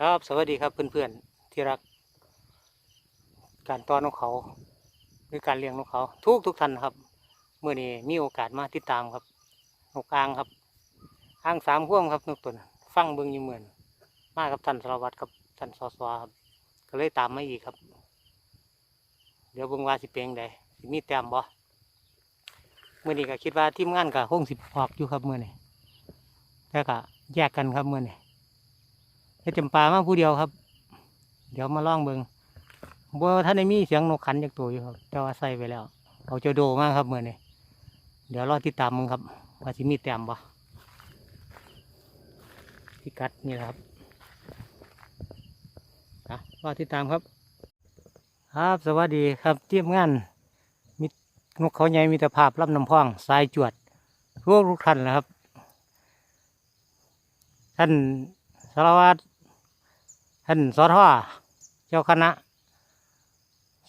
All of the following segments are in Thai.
ครับสวัสดีครับเพื่อนๆที่รัก การต้อนนกเขาหรือการเลี้ยงนกเขา ทุกทุกท่านครับเมื่อนี้มีโอกาสมาติดตามครับ นกอ่างครับอ่างสามห่วงครับนกตัวนั้นฟังเบิ้งอยี่เหมือน มากับท่านสารวัตรกับท่านสอสวครับก็เลยตามมาอีกครับ เดี๋ยวเบิ่งว่าสิเปลงใดสิมีแต้มบ่เมื่อนี้ก็คิดว่าทีมงานก็คงสิบออกอยู่ครับเมื่อนี้แต่ก็แยกกันครับเมื่อนี้ เฮ็ดจำปามาผู้เดียวครับ เดี๋ยวมาล่องเบิงบ่ท่านได้มีเสียงนกขันจากตัวอยู่ครับแต่ว่าใส่ไปแล้ว เอาเจ้าโดมากครับเมื่อนี้เดี๋ยวรอติดตามมึงครับว่าสิมีแต้มบ่พิกัดนี่ครับอะรอติดตามครับ ครับสวัสดีครับเทียมงานมีนกเขาใหญ่มีตรภาพลำน้ำพองสายจวดทุกทุกท่านนะครับ ท่านสารวัตร ท่านสอทอเจ้าคณะ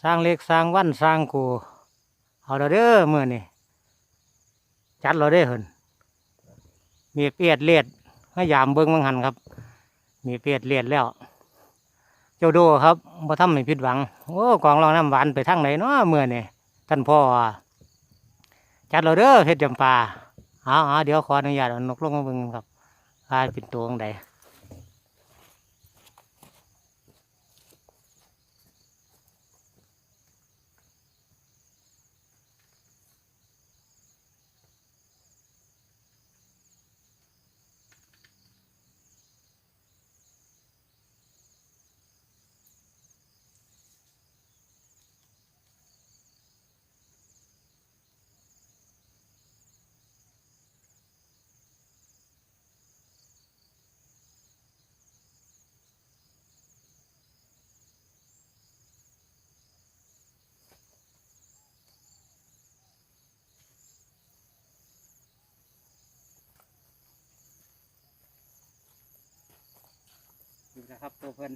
สร้างเล็กสร้างวันสร้างกูเอาเราเด้อมือนี่จัดเราได้เหินมีเปียดเลียดมายามเบิ้งมังหันครับ มีเปียดเลียดแล้ว เจ้าโดครับบ่ทำให้ผิดหวังโอ้กองรองน้ำหวานไปทางไหนเนาะเมื่อนี่ท่านพ่อจัดเราเด้อเฮ็ดจำปาเอาเอาเดี๋ยวขออนุญาตเอานกลงมาเบิ่งครับว่าเป็นตัวของใด นี่นะครับตัวเพิ่น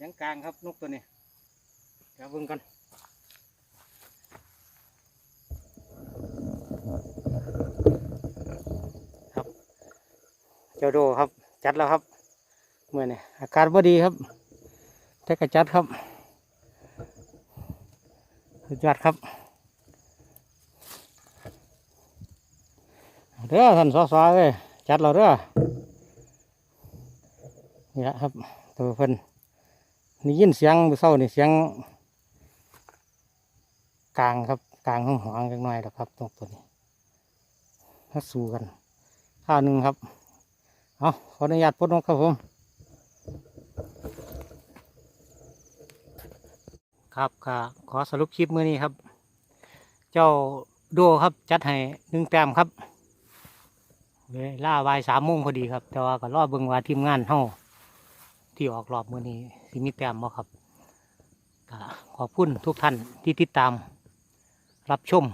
ยังกลางครับนกตัวนี้เดี๋ยวเบิ่งกันครับ เจ้าโดครับ จัดแล้วครับเมื่อนี่อากาศพอดีครับแต่ก็จัดครับสุดยอดครับเด้อท่านสอสอเอ้ยจัดเราเด้อ นี่ละครับ ตัวเพิ่นนี่ยินเสียงมือเศร้านี่เสียงกลางครับกลางห้องหองเล็กน้อยแล้วครับตรงตัวนี้ถ้าสู้กันข้าวหนึ่งครับเอาขออนุญาตปลดนกครับผม ครับก็ขอสรุปคลิปมือนี้ครับ เจ้าโดครับจัดให้หนึ่งแต้มครับเวลาบ่ายสามโมงพอดีครับ แต่ว่าก็รอเบิ่งว่าทีมงานเฮา ที่ออกรอบมือนี้สิมีแต้มบ่ครับขอบคุณทุกท่านที่ติดตามรับชม